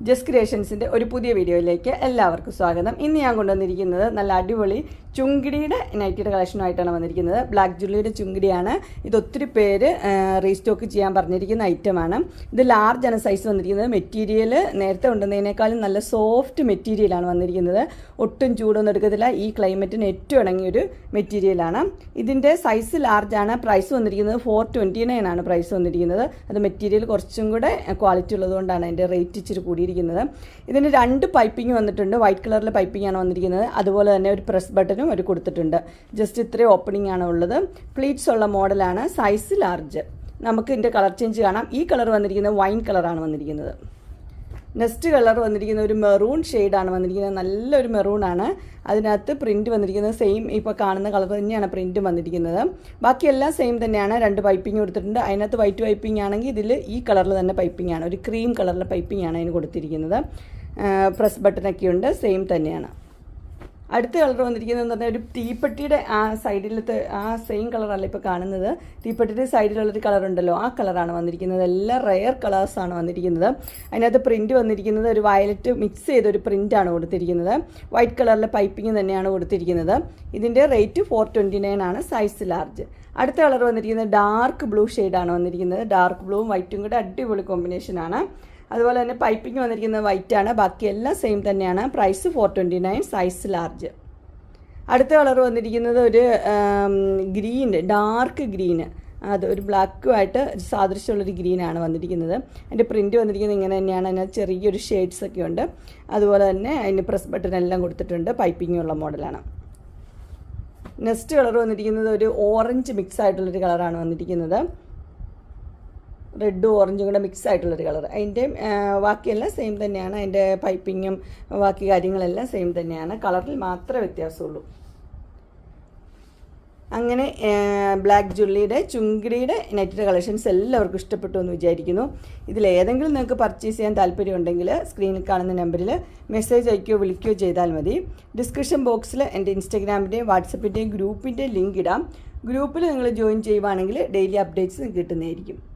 ജസ് ക്രിയേഷൻസിന്റെ ഒരു പുതിയ വീഡിയോയിലേക്ക് എല്ലാവർക്കും സ്വാഗതം. ഇന്ന് ഞാൻ കൊണ്ടുവന്നിരിക്കുന്നത് നല്ല അടിപൊളി ചുങ്കിടിയുടെ നൈറ്റിയുടെ കളക്ഷനുമായിട്ടാണ് വന്നിരിക്കുന്നത്. ബ്ലാക്ക് ജുള്ളിയുടെ ചുങ്കിടിയാണ്. ഇത് ഒത്തിരി പേര് റീസ്റ്റോക്ക് ചെയ്യാൻ പറഞ്ഞിരിക്കുന്ന ഐറ്റമാണ് ഇത് ലാർജ് ആണ് സൈസ് വന്നിരിക്കുന്നത്. മെറ്റീരിയൽ നേരത്തെ ഉണ്ടെന്നതിനേക്കാളും നല്ല സോഫ്റ്റ് മെറ്റീരിയലാണ് വന്നിരിക്കുന്നത്. ഒട്ടും ചൂടൊന്നും എടുക്കത്തില്ല. ഈ ക്ലൈമറ്റിന് ഏറ്റവും ഇണങ്ങിയൊരു മെറ്റീരിയലാണ് ഇതിന്റെ സൈസ് ലാർജാണ് പ്രൈസ് വന്നിരിക്കുന്നത് ഫോർ ട്വന്റി നയൻ ആണ് പ്രൈസ് വന്നിരിക്കുന്നത്. അത് മെറ്റീരിയൽ കുറച്ചും കൂടെ ക്വാളിറ്റി ഉള്ളതുകൊണ്ടാണ് അതിന്റെ റേറ്റ് ഇച്ചിരി കൂടിയിരിക്കുന്നത്. ഇതിന് രണ്ട് പൈപ്പിംഗ് വന്നിട്ടുണ്ട്. വൈറ്റ് കളറിലെ പൈപ്പിംഗ് ആണ് വന്നിരിക്കുന്നത്. അതുപോലെ തന്നെ ഒരു പ്രസ് ബട്ടണും അവർ കൊടുത്തിട്ടുണ്ട്. ജസ്റ്റ് ഇത്രയും ഓപ്പണിംഗ് ആണ് ഉള്ളത്. പ്ലീറ്റ്സ് ഉള്ള മോഡലാണ് സൈസ് ലാർജ് നമുക്ക് ഇതിന്റെ കളർ ചേഞ്ച് കാണാം. ഈ കളർ വന്നിരിക്കുന്നത് വൈൻ കളറാണ് വന്നിരിക്കുന്നത്. നെക്സ്റ്റ് കളർ വന്നിരിക്കുന്ന ഒരു മെറൂൺ ഷെയ്ഡാണ് വന്നിരിക്കുന്നത്. നല്ലൊരു മെറൂണാണ് അതിനകത്ത് പ്രിന്റ് വന്നിരിക്കുന്നത് സെയിം ഇപ്പോൾ കാണുന്ന കളർ തന്നെയാണ് പ്രിന്റ് വന്നിരിക്കുന്നത്. ബാക്കിയെല്ലാം സെയിം തന്നെയാണ്. രണ്ട് പൈപ്പിംഗ് കൊടുത്തിട്ടുണ്ട്. അതിനകത്ത് വൈറ്റ് പൈപ്പിംഗ് ആണെങ്കിൽ ഇതിൽ ഈ കളറിൽ തന്നെ പൈപ്പിംഗ് ആണ്. ഒരു ക്രീം കളറിലെ പൈപ്പിംഗ് ആണ് അതിന് കൊടുത്തിരിക്കുന്നത്. പ്രസ് ബട്ടനൊക്കെ ഉണ്ട്. സെയിം തന്നെയാണ്. അടുത്ത കളർ വന്നിരിക്കുന്നത് പറഞ്ഞാൽ ഒരു തീപ്പെട്ടിയുടെ ആ സൈഡിലത്തെ ആ സെയിം കളറല്ല ഇപ്പോൾ കാണുന്നത്. തീപ്പെട്ടിയുടെ സൈഡിലുള്ളൊരു കളർ ഉണ്ടല്ലോ ആ കളറാണ് വന്നിരിക്കുന്നത്. എല്ലാം റെയർ കളേഴ്സാണ് വന്നിരിക്കുന്നത്. അതിനകത്ത് പ്രിന്റ് വന്നിരിക്കുന്നത് ഒരു വയലറ്റ് മിക്സ് ചെയ്തൊരു പ്രിന്റാണ് കൊടുത്തിരിക്കുന്നത്. വൈറ്റ് കളറിലെ പൈപ്പിംഗ് തന്നെയാണ് കൊടുത്തിരിക്കുന്നത്. ഇതിന്റെ റേറ്റ് ഫോർ ട്വന്റി നയൻ ആണ് സൈസ് ലാർജ് അടുത്ത കളർ വന്നിരിക്കുന്നത് ഡാർക്ക് ബ്ലൂ ഷെയ്ഡാണ് വന്നിരിക്കുന്നത്. ഡാർക്ക് ബ്ലൂവും വൈറ്റും കൂടെ അടിപൊളി കോമ്പിനേഷനാണ് അതുപോലെ തന്നെ പൈപ്പിംഗ് വന്നിരിക്കുന്നത് വൈറ്റ് ആണ്. ബാക്കിയെല്ലാം സെയിം തന്നെയാണ്. Price four twenty nine size large അടുത്ത കളർ വന്നിരിക്കുന്നത് ഒരു ഗ്രീൻ ഡാർക്ക് ഗ്രീന് അത് ഒരു ബ്ലാക്കുമായിട്ട് സാദൃശ്യമുള്ളൊരു ഗ്രീനാണ് വന്നിരിക്കുന്നത്. അതിന്റെ പ്രിന്റ് വന്നിരിക്കുന്നത് ഇങ്ങനെ തന്നെയാണ്. അതിനകത്ത് ചെറിയൊരു ഷെയ്ഡ്സ് ഒക്കെ ഉണ്ട്. അതുപോലെ തന്നെ അതിന് പ്രസ് ബട്ടൺ എല്ലാം കൊടുത്തിട്ടുണ്ട്. പൈപ്പിംഗ് ഉള്ള മോഡലാണ് നെക്സ്റ്റ് കളർ വന്നിരിക്കുന്നത് ഒരു ഓറഞ്ച് മിക്സ് ആയിട്ടുള്ളൊരു കളറാണ് വന്നിരിക്കുന്നത്. റെഡും ഓറഞ്ചും കൂടെ മിക്സ് ആയിട്ടുള്ളൊരു കളർ അതിന്റെ ബാക്കിയെല്ലാം സെയിം തന്നെയാണ്. അതിന്റെ പൈപ്പിങ്ങും ബാക്കി കാര്യങ്ങളെല്ലാം സെയിം തന്നെയാണ്. കളറിൽ മാത്രമേ വ്യത്യാസമുള്ളൂ. അങ്ങനെ ബ്ലാക്ക് ജുള്ളിയുടെ ചുങ്കിടിയുടെ നെറ്റിന്റെ കളക്ഷൻസ് എല്ലാവർക്കും ഇഷ്ടപ്പെട്ടു എന്ന് വിചാരിക്കുന്നു. ഇതിലേതെങ്കിലും നിങ്ങൾക്ക് പർച്ചേസ് ചെയ്യാൻ താല്പര്യമുണ്ടെങ്കിൽ സ്ക്രീനിൽ കാണുന്ന നമ്പറിൽ മെസ്സേജ് അയക്കുകയോ വിളിക്കുകയോ ചെയ്താൽ മതി. ഡിസ്ക്രിപ്ഷൻ ബോക്സിൽ എന്റെ ഇൻസ്റ്റഗ്രാമിന്റെയും വാട്സപ്പിന്റെയും ഗ്രൂപ്പിന്റെയും ലിങ്ക് ഇടാം. ഗ്രൂപ്പിൽ നിങ്ങൾ ജോയിൻ ചെയ്യുവാണെങ്കിൽ ഡെയിലി അപ്ഡേറ്റ്സ് കിട്ടുന്നതായിരിക്കും.